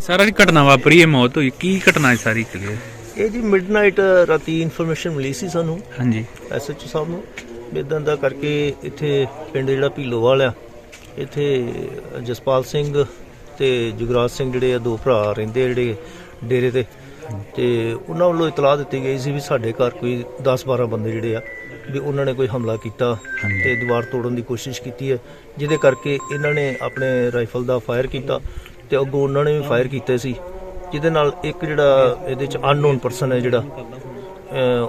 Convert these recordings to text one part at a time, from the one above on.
ਸਾਰਾ ਜੀ ਘਟਨਾ ਵਾਪਰੀ ਹੈ ਮੌਤ ਹੋਈ ਕੀ ਘਟਨਾ ਹੈ ਸਾਰੀ ਕਲੀਅਰ ਇਹ ਜੀ ਮਿਡਨਾਈਟ ਰਾਤੀ ਇਨਫੋਰਮੇਸ਼ਨ ਮਿਲੀ ਸੀ ਸਾਨੂੰ ਹਾਂਜੀ। ਐਸਐਚਓ ਸਾਹਿਬ ਨੂੰ ਏਦਾਂ ਦਾ ਕਰਕੇ ਇੱਥੇ ਪਿੰਡ ਜਿਹੜਾ ਭੀਲੋਵਾਲ ਆ ਇੱਥੇ ਜਸਪਾਲ ਸਿੰਘ ਤੇ ਜੁਗਰਾਜ ਸਿੰਘ ਜਿਹੜੇ ਆ ਦੋ ਭਰਾ ਰਹਿੰਦੇ ਜਿਹੜੇ ਡੇਰੇ ਤੇ। ਤੇ ਉਹਨਾਂ ਵੱਲੋਂ ਇਤਲਾਹ ਦਿੱਤੀ ਗਈ ਸੀ ਵੀ ਸਾਡੇ ਘਰ ਕੋਈ 10-12 ਬੰਦੇ ਜਿਹੜੇ ਆ ਵੀ ਉਹਨਾਂ ਨੇ ਕੋਈ ਹਮਲਾ ਕੀਤਾ। ਤੇ ਦੀਵਾਰ ਤੋੜਨ ਦੀ ਕੋਸ਼ਿਸ਼ ਕੀਤੀ ਹੈ ਜਿਹਦੇ ਕਰਕੇ ਇਹਨਾਂ ਨੇ ਆਪਣੇ ਰਾਈਫਲ ਦਾ ਫਾਇਰ ਕੀਤਾ ਤੇ ਅੱਗੋਂ ਉਹਨਾਂ ਨੇ ਵੀ ਫਾਇਰ ਕੀਤੇ ਸੀ ਜਿਹਦੇ ਨਾਲ ਇੱਕ ਜਿਹੜਾ ਇਹਦੇ ਚ ਅਨਨੋਨ ਪਰਸਨ ਹੈ ਜਿਹੜਾ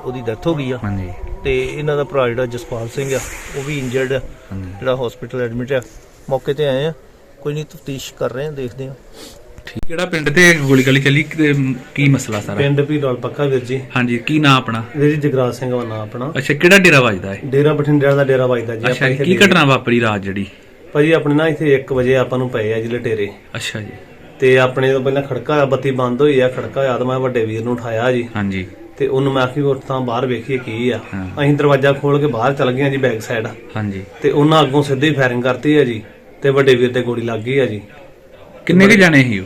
ਉਹਦੀ ਡੈਥ ਹੋ ਗਈ ਆ। ਹਾਂਜੀ। ਤੇ ਇਹਨਾਂ ਦਾ ਭਰਾ ਜਿਹੜਾ ਜਸਪਾਲ ਸਿੰਘ ਆ ਉਹ ਵੀ ਇੰਜਰਡ ਆ ਜਿਹੜਾ ਹਸਪੀਟਲ ਐਡਮਿਟ ਆ। ਮੌਕੇ ਤੇ ਆਏ ਆ। ਕੋਈ ਨਹੀਂ ਤਫਤੀਸ਼ ਕਰ ਰਹੇ ਆ ਦੇਖਦੇ ਆ। ਠੀਕ। ਕਿਹੜਾ ਪਿੰਡ ਤੇ ਗੋਲੀ ਗਲੀ ਚੱਲੀ? ਤੇ ਕੀ ਮਸਲਾ ਸਾਰਾ? ਪਿੰਡ ਭੀੜੋਲ ਪੱਕਾ ਵੀਰ ਜੀ। ਹਾਂਜੀ ਕੀ ਨਾਂ ਆਪਣਾ? ਵੀਰ ਜੀ ਜਗਰਾਜ ਸਿੰਘ ਦਾ ਨਾਂ ਆਪਣਾ। ਅੱਛਾ ਕਿਹੜਾ ਡੇਰਾ ਵੱਜਦਾ ਹੈ ਡੇਰਾ ਬਠਿੰਡਿਆਂ ਦਾ ਡੇਰਾ ਵੱਜਦਾ ਜੀ ਅੱਛਾ ਕੀ ਘਟਨਾ ਵਾਪਰੀ ਰਾਤ ਜਿਹੜੀ? ਭਾਜੀ ਆਪਣੇ ਨਾ ਇੱਥੇ 1 ਵਜੇ ਆਪਾਂ ਨੂੰ ਪਏ ਆ ਜੀ ਲਟੇਰੇ। ਅੱਛਾ ਜੀ। ਤੇ ਆਪਣੇ ਤੋਂ ਪਹਿਲਾਂ ਖੜਕਾ ਹੋਇਆ ਬੱਤੀ ਬੰਦ ਹੋਈ ਆ ਖੜਕਾ ਹੋਇਆ ਤਾਂ ਮੈਂ ਵੱਡੇ ਵੀਰ ਨੂੰ ਉਠਾਇਆ ਜੀ। ਹਾਂਜੀ। ਤੇ ਉਹਨੂੰ ਮੈਂ ਆਖੀ ਉੱਠ ਤਾਂ ਬਾਹਰ ਵੇਖੀਏ ਕੀ ਆ। ਹਾਂ। ਅਸੀਂ ਦਰਵਾਜ਼ਾ ਖੋਲ ਕੇ ਬਾਹਰ ਚਲ ਗਏ ਆ ਜੀ ਬੈਕ ਸਾਈਡ। ਹਾਂਜੀ। ਤੇ ਉਹਨਾਂ ਅੱਗੋਂ ਸਿੱਧੀ ਫਾਇਰਿੰਗ ਕਰਤੀ ਆ ਜੀ ਤੇ ਵੱਡੇ ਵੀਰ ਤੇ ਗੋਲੀ ਲੱਗ ਗਈ ਆ ਜੀ। ਕਿੰਨੇ ਕੁ ਜਾਣੇ ਸੀ ਉਹ?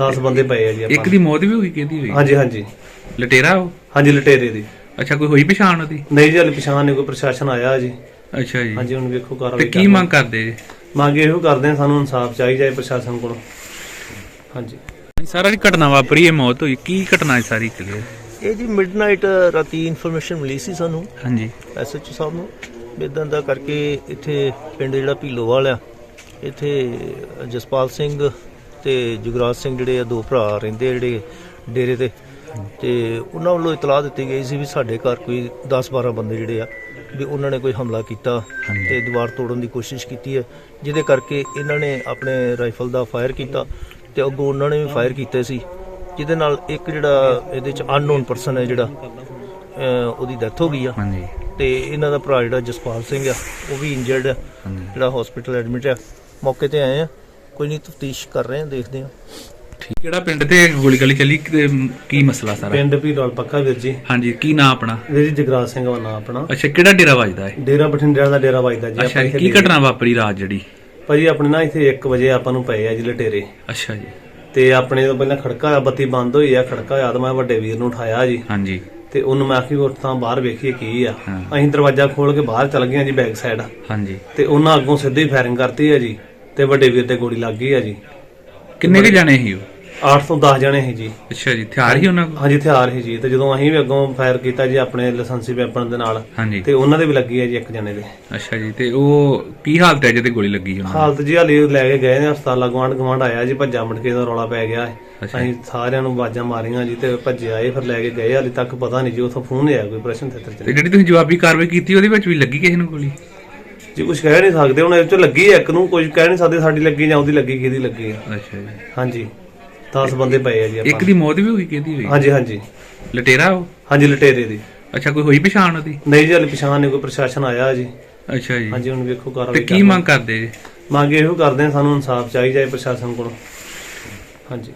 10 ਬੰਦੇ ਪਏ ਆ ਜੀ ਇੱਕ ਆਪਾਂ ਦੀ ਮੌਤ ਵੀ ਹੋਈ ਕਿਹਦੀ ਹੋਈ। ਹਾਂਜੀ ਹਾਂਜੀ। ਲਟੇਰਾ ਉਹ? ਹਾਂਜੀ ਲਟੇਰੇ ਦੀ। ਅੱਛਾ ਕੋਈ ਹੋਈ ਪਛਾਣ ਉਹਦੀ? ਨਹੀਂ ਜੀ ਹਾਲੀ ਪਛਾਣ ਨਹੀਂ ਕੋਈ ਪ੍ਰਸ਼ਾਸਨ ਆਇਆ ਜੀ। ਅੱਛਾ ਜੀ। ਹਾਂਜੀ ਹੁਣ ਵੇਖੋ ਤੇ ਕਾਰਵਾਈ ਕੀ ਮੰਗ ਕਰਦੇ? ਜੀ ਮੰਗ ਇਹੋ ਕਰਦੇ ਆ ਸਾਨੂੰ ਇਨਸਾਫ ਚਾਹੀਦਾ ਹੈ ਪ੍ਰਸ਼ਾਸਨ ਕੋਲੋਂ। ਹਾਂਜੀ। ਸਾਰਾ ਜੀ ਘਟਨਾ ਵਾਪਰੀ ਹੈ ਮੌਤ ਹੋਈ ਕੀ ਘਟਨਾ ਹੈ ਸਾਰੀ ਕਲੀਅਰ ਇਹ ਜੀ ਮਿਡਨਾਈਟ ਰਾਤੀ ਇਨਫੋਰਮੇਸ਼ਨ ਮਿਲੀ ਸੀ ਸਾਨੂੰ। ਹਾਂਜੀ। ਐਸਐਚਓ ਸਾਹਿਬ ਨੂੰ। ਵੀ ਦਾ ਕਰਕੇ ਇੱਥੇ ਪਿੰਡ ਜਿਹੜਾ ਭੀਲੋਵਾਲ ਆ ਇੱਥੇ ਜਸਪਾਲ ਸਿੰਘ ਤੇ ਜੁਗਰਾਜ ਸਿੰਘ ਜਿਹੜੇ ਆ ਦੋ ਭਰਾ ਰਹਿੰਦੇ ਆ ਜਿਹੜੇ ਡੇਰੇ ਤੇ। ਤੇ ਉਹਨਾਂ ਵੱਲੋਂ ਇਤਲਾਹ ਦਿੱਤੀ ਗਈ ਸੀ ਵੀ ਸਾਡੇ ਘਰ ਕੋਈ 10-12 ਬੰਦੇ ਜਿਹੜੇ ਆ ਵੀ ਉਹਨਾਂ ਨੇ ਕੋਈ ਹਮਲਾ ਕੀਤਾ। ਤੇ ਦੀਵਾਰ ਤੋੜਨ ਦੀ ਕੋਸ਼ਿਸ਼ ਕੀਤੀ ਹੈ ਜਿਹਦੇ ਕਰਕੇ ਇਹਨਾਂ ਨੇ ਆਪਣੇ ਰਾਈਫਲ ਦਾ ਫਾਇਰ ਕੀਤਾ ਤੇ ਅੱਗੋਂ ਉਹਨਾਂ ਨੇ ਵੀ ਫਾਇਰ ਕੀਤੇ ਸੀ ਜਿਹਦੇ ਨਾਲ ਇੱਕ ਜਿਹੜਾ ਇਹਦੇ ਚ ਅਨਨੋਨ ਪਰਸਨ ਹੈ ਜਿਹੜਾ ਉਹਦੀ ਡੈਥ ਹੋ ਗਈ ਆ। ਹਾਂਜੀ। ਤੇ ਇਹਨਾਂ ਦਾ ਭਰਾ ਜਿਹੜਾ ਜਸਪਾਲ ਸਿੰਘ ਆ ਉਹ ਵੀ ਇੰਜਰਡ ਆ ਜਿਹੜਾ ਹਸਪੀਟਲ ਐਡਮਿਟ ਆ। ਮੌਕੇ ਤੇ ਆਏ ਆ। ਕੋਈ ਨਹੀਂ ਤਫਤੀਸ਼ ਕਰ ਰਹੇ ਆ ਦੇਖਦੇ ਆ ਠੀਕ ਕਿਹੜਾ ਪਿੰਡ ਤੇ ਗੋਲੀ ਗਲੀ ਚੱਲੀ? ਤੇ ਕੀ ਮਸਲਾ ਸਾਰਾ? ਪਿੰਡ ਭੀੜੋਲ ਪੱਕਾ ਵੀਰ ਜੀ। ਹਾਂਜੀ ਕੀ ਨਾਂ ਆਪਣਾ? ਵੀਰ ਜੀ ਜਗਰਾਜ ਸਿੰਘ ਦਾ ਨਾਂ ਆਪਣਾ। ਅੱਛਾ ਕਿਹੜਾ ਡੇਰਾ ਵੱਜਦਾ ਹੈ ਡੇਰਾ ਬਠਿੰਡਿਆਂ ਦਾ ਡੇਰਾ ਵੱਜਦਾ ਜੀ ਅੱਛਾ ਕੀ ਘਟਨਾ ਵਾਪਰੀ ਰਾਤ ਜਿਹੜੀ? ਭਾਜੀ ਆਪਣੇ ਨਾ ਇੱਥੇ 1 ਵਜੇ ਆਪਾਂ ਨੂੰ ਪਏ ਆ ਜੀ ਲਟੇਰੇ। ਅੱਛਾ ਜੀ। ਤੇ ਆਪਣੇ ਤੋਂ ਪਹਿਲਾਂ ਖੜਕਾ ਹੋਇਆ ਬੱਤੀ ਬੰਦ ਹੋਈ ਆ ਖੜਕਾ ਹੋਇਆ ਤਾਂ ਮੈਂ ਵੱਡੇ ਵੀਰ ਨੂੰ ਉਠਾਇਆ ਜੀ। ਹਾਂਜੀ। ਤੇ ਉਹਨੂੰ ਮੈਂ ਆਖੀ ਉੱਠ ਤਾਂ ਬਾਹਰ ਵੇਖੀਏ ਕੀ ਆ। ਹਾਂ। ਅਸੀਂ ਦਰਵਾਜ਼ਾ ਖੋਲ ਕੇ ਬਾਹਰ ਚਲ ਗਏ ਆ ਜੀ ਬੈਕ ਸਾਈਡ। ਹਾਂਜੀ। ਤੇ ਉਹਨਾਂ ਅੱਗੋਂ ਸਿੱਧੀ ਫਾਇਰਿੰਗ ਕਰਤੀ ਆ ਜੀ। ਤੇ ਵੱਡੇ ਵੀਰ ਤੇ ਗੋਲੀ ਲੱਗ ਗਈ ਆ ਜੀ। ਕਿੰਨੇ ਕੁ ਜਾਣੇ ਸੀ ਉਹ? 8 ਤੋਂ 10 ਜਣੇ ਸੀ ਜੀ। ਅੱਛਾ ਜੀ ਹਥਿਆਰ ਹੀ ਉਹਨਾਂ ਕੋਲ? ਹਾਂਜੀ ਹਥਿਆਰ ਸੀ ਜੀ। ਤੇ ਜਦੋਂ ਅਸੀਂ ਵੀ ਅੱਗੋਂ ਫਾਇਰ ਕੀਤਾ ਜੀ ਆਪਣੇ ਲਾਇਸੈਂਸੀ ਵੈਪਨ ਦੇ ਨਾਲ ਹਾਂਜੀ। ਤੇ ਉਹਨਾਂ ਦੇ ਵੀ ਲੱਗੀ ਆ ਜੀ ਇੱਕ ਜਣੇ ਦੇ। ਅੱਛਾ ਜੀ ਤੇ ਉਹ ਕੀ ਹਾਲਤ ਹੈ ਜਿਹਦੇ ਗੋਲੀ ਲੱਗੀ ਉਹਨਾਂ ਨੂੰ ਹਾਲਤ ਜੀ ਹਾਲੀ ਲੈ ਕੇ ਗਏ ਨੇ ਹਸਪਤਾਲ ਗਵਾਂਡ ਗਵਾਂਡ ਆਇਆ ਜੀ ਭੱਜਾ ਮਟਕੇ ਦਾ ਰੌਲਾ ਪੈ ਗਿਆ। ਹੈ। ਅੱਛਾ। ਅਸੀਂ ਸਾਰਿਆਂ ਨੂੰ ਆਵਾਜ਼ਾਂ ਮਾਰੀਆਂ ਜੀ ਤੇ ਭੱਜੇ ਆਏ ਫਿਰ ਲੈ ਕੇ ਗਏ। ਹਾਲੇ ਤੱਕ ਪਤਾ ਨਹੀਂ ਜੀ ਉਥੋਂ ਫੋਨ ਆਇਆ ਕੋਈ ਪ੍ਰਸ਼ਨ ਥੇਤਰ ਤੇ ਚ ਜਿਹੜੀ ਤੁਸੀਂ ਜਵਾਬੀ ਕਾਰਵਾਈ ਕੀਤੀ ਉਹਦੇ ਵਿੱਚ ਵੀ ਲੱਗੀ ਕਿਸੇ ਨੂੰ ਗੋਲੀ? ਜੀ ਕੁਝ ਕਹਿ ਨਹੀਂ ਸਕਦੇ ਹੁਣ ਇਹ ਚ ਲੱਗੀ ਹੈ ਇੱਕ ਨੂੰ ਕੁਝ ਕਹਿ ਨਹੀਂ ਸਕਦੇ ਸਾਡੀ ਲੱਗੀ ਜਾਂ ਉਹਦੀ ਲੱਗੀ ਕਿਹਦੀ ਲੱਗੀ ਹੈ ਅੱਛਾ ਜੀ। ਹਾਂਜੀ 10 ਬੰਦੇ ਪਏ ਆ ਜੀ ਇੱਕ ਆਪਾਂ ਦੀ ਮੌਤ ਵੀ ਹੋਈ ਕਿਹਦੀ ਹੋਈ? ਹਾਂਜੀ ਹਾਂਜੀ। ਲਟੇਰਾ ਉਹ? ਹਾਂਜੀ ਲਟੇਰੇ ਦੀ। ਅੱਛਾ ਕੋਈ ਹੋਈ ਪਛਾਣ ਉਹਦੀ? ਨਹੀਂ ਜੀ ਹਾਲੇ ਪਛਾਣ ਨਹੀਂ ਕੋਈ ਪ੍ਰਸ਼ਾਸਨ ਆਇਆ ਜੀ। ਅੱਛਾ ਜੀ। ਹਾਂਜੀ ਹੁਣ ਵੇਖੋ ਤੇ ਕਾਰਵਾਈ ਕੀ ਮੰਗ ਕਰਦੇ? ਜੀ ਮੰਗ ਇਹੋ ਕਰਦੇ ਆ ਸਾਨੂੰ ਇਨਸਾਫ ਚਾਹੀਦਾ ਹੈ ਪ੍ਰਸ਼ਾਸਨ ਕੋਲੋਂ। ਹਾਂਜੀ।